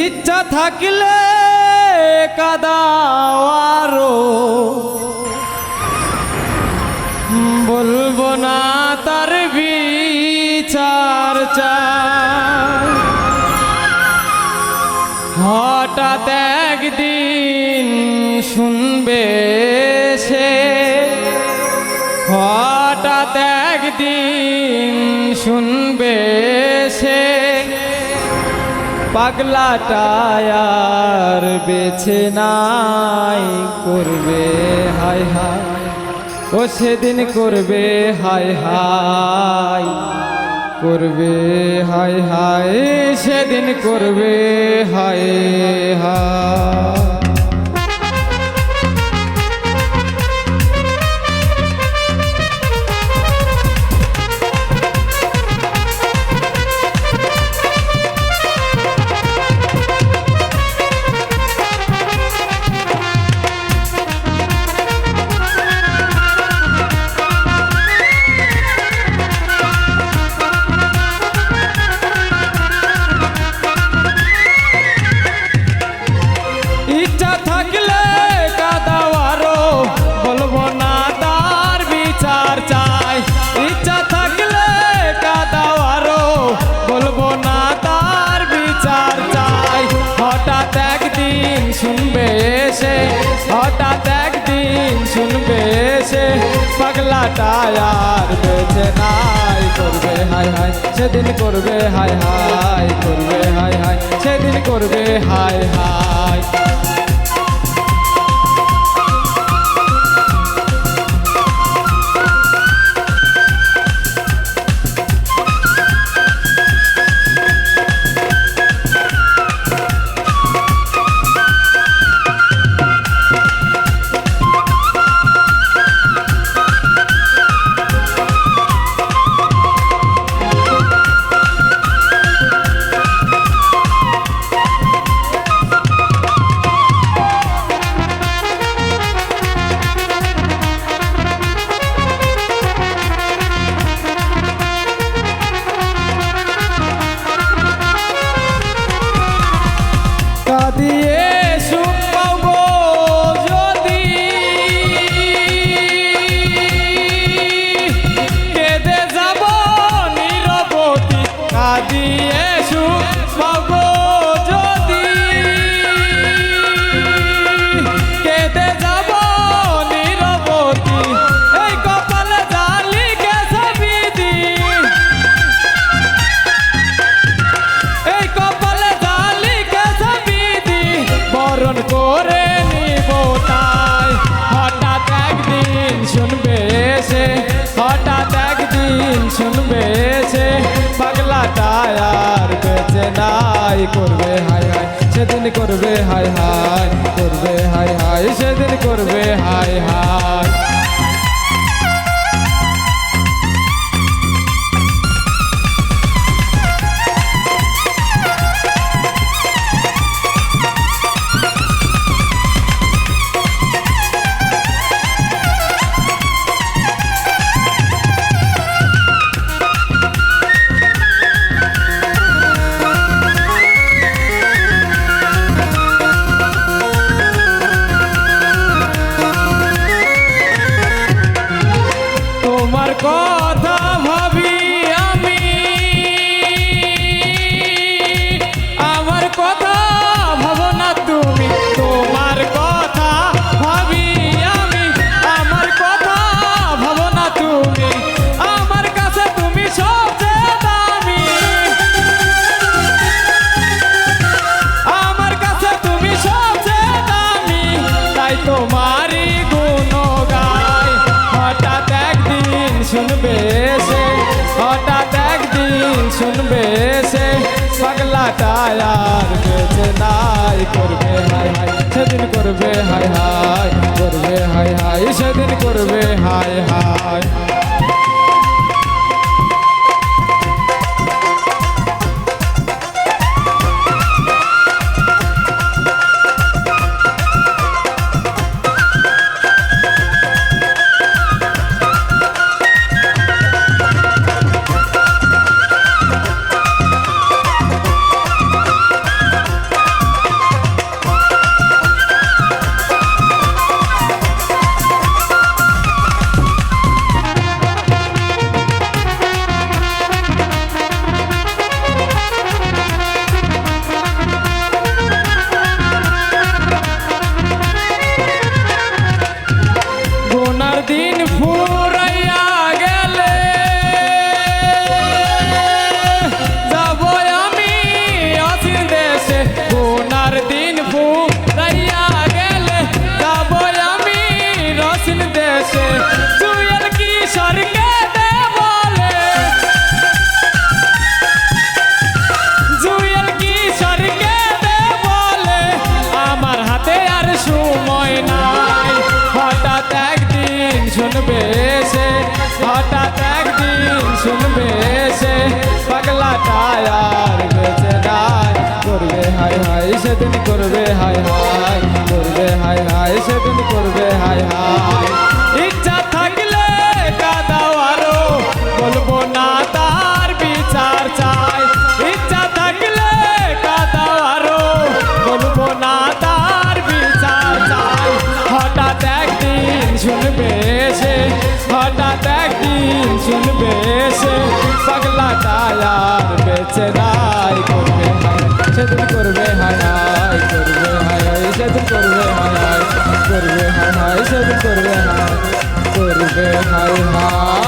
ইচ্ছা থাকলে কাদাওয়ারো বলব না তার বিচার হঠাৎ একদিন শুনবে সে। হঠাৎ একদিন শুনবে সে। পাগলাটায়ার বেছে নাই করবে হাই হাই ও সেদিন করবে হাই হাই করবে হাই হাই সেদিন করবে হাই হাই পাগলাটা আর বেঁচে নাই, করবে হাই হাই সেদিন করবে হাই হাই করবে হাই হাই সেদিন করবে হাই হাই sabe শুনবে সে পাগলাটা আর বেঁচে নাই, করবে হাই হাই, সেদিন করবে হাই হাই, করবে হাই হাই, সেদিন করবে হাই হাই। সে পাগলাটা আর বেঁচে নাই করবে হাই হাই সেদিন করবে হাই হাই করবে হাই হাই সেদিন করবে হাই হাই টায়ার বেচে নাই করবে হায় সেদিন করবে হায় হায়, করবে হায় সেদিন করবে হায় হায়, করবে হায় হায়। সেদিন করবে হায় করবে হায় হায়।